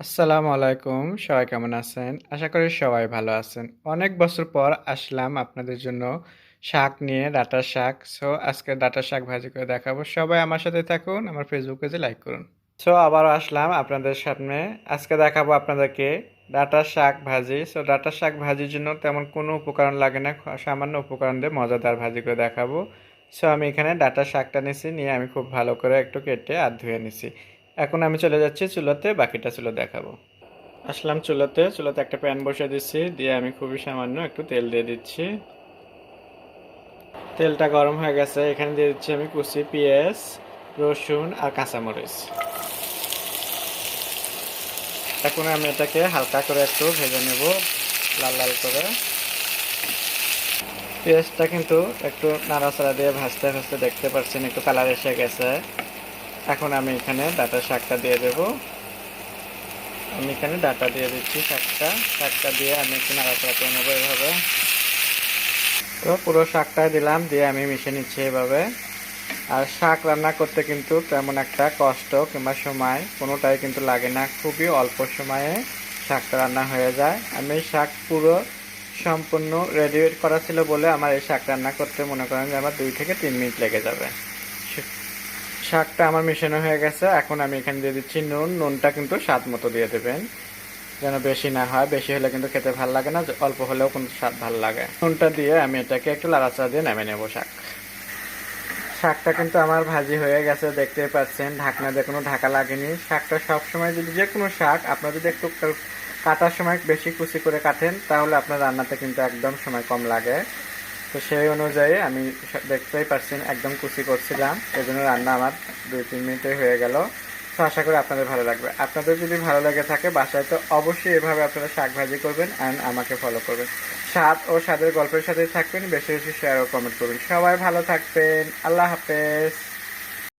আসসালামু আলাইকুম, সবাই কেমন আছেন? আশা করি সবাই ভালো আছেন। অনেক বছর পর আসলাম আপনাদের জন্য শাক নিয়ে, ডাটা শাক। সো আজকে ডাটা শাক ভাজি করে দেখাবো। সবাই আমার সাথে থাকুন, আমার ফেসবুক পেজে লাইক করুন। সো আবারও আসলাম আপনাদের সামনে। আজকে দেখাবো আপনাদেরকে ডাটা শাক ভাজি। সো ডাটা শাক ভাজির জন্য তেমন কোনো উপকরণ লাগে না সামান্য উপকরণ দিয়ে মজাদার ভাজি করে দেখাবো। সো আমি এখানে ডাটা শাকটা নিছি নিয়ে আমি খুব ভালো করে একটু কেটে আর ধুয়ে নিছি। এখন আমি চলে যাচ্ছি চুলাতে, বাকিটা চুলো দেখাবো। আসলাম চুলাতে চুলাতে একটা প্যান বসে দিচ্ছি, দিয়ে আমি খুবই সামান্য একটু তেল দিয়ে দিচ্ছি। তেলটা গরম হয়ে গেছে, এখানে দিয়ে দিচ্ছি আমি কুচি, পেঁয়াজ, রসুন আর কাঁচামরিচ। এখন আমি এটাকে হালকা করে একটু ভেজে নেব, লাল লাল করে। পেঁয়াজটা কিন্তু একটু নাড়াচাড়া দিয়ে ভাজতে ভাজতে দেখতে পাচ্ছেন, একটু কালার এসে গেছে। এখন আমি এখানে ডাটা শাকটা দিয়ে দেব। আমি এখানে ডাটা দিয়ে দিচ্ছি শাকটা। শাকটা দিয়ে আমি একটু নাড়াচাড়া করে নেব এভাবে। তো পুরো শাকটা দিলাম, দিয়ে আমি মিশে নিচ্ছি এভাবে। আর শাক রান্না করতে কিন্তু তেমন একটা কষ্ট কিংবা সময় কোনোটাই কিন্তু লাগে না। খুবই অল্প সময়ে শাকটা রান্না হয়ে যায়। আমি শাক পুরো সম্পূর্ণ রেডি করা ছিল বলে আমার এই শাক রান্না করতে মনে করেন যে আমার দুই থেকে তিন মিনিট লেগে যাবে। শাকটা আমার মেশানো হয়ে গেছে। এখন আমি এখানে দিয়ে দিচ্ছি নুন। নুনটা কিন্তু স্বাদ মতো দিয়ে দেবেন। যেন বেশি না হয়। বেশি হলে কিন্তু খেতে ভালো লাগে না, অল্প হলেও কিন্তু স্বাদ ভালো লাগে। নুনটা দিয়ে আমি এটাকে একটু লাড়াচাড়া দিয়ে নামে নেব শাক। শাকটা কিন্তু আমার ভাজি হয়ে গেছে, দেখতেই পাচ্ছেন। ঢাকনা দিয়ে কোনো ঢাকা লাগেনি। শাকটা সবসময় যদি যে কোনো শাক আপনার যদি একটু কাটার সময় বেশি কুচি করে কাটেন, তাহলে আপনার রান্নাতে কিন্তু একদম সময় কম লাগে। তো সেই অনুযায়ী আমি দেখতেই পাচ্ছেন একদম কুচি করছিলাম। এই জন্য রান্না আমার দুই, তিন মিনিটে হয়ে গেল। তো আশা করি আপনাদের ভালো লাগবে। আপনাদের যদি ভালো লাগে থাকে, বাসায় তো অবশ্যই এভাবে আপনারা শাক ভাজি করবেন অ্যান্ড আমাকে ফলো করবেন। স্বাদ ও স্বাদের গল্পের সাথে থাকবেন, বেশি বেশি শেয়ার ও কমেন্ট করবেন। সবাই ভালো থাকবেন। আল্লাহ হাফেজ।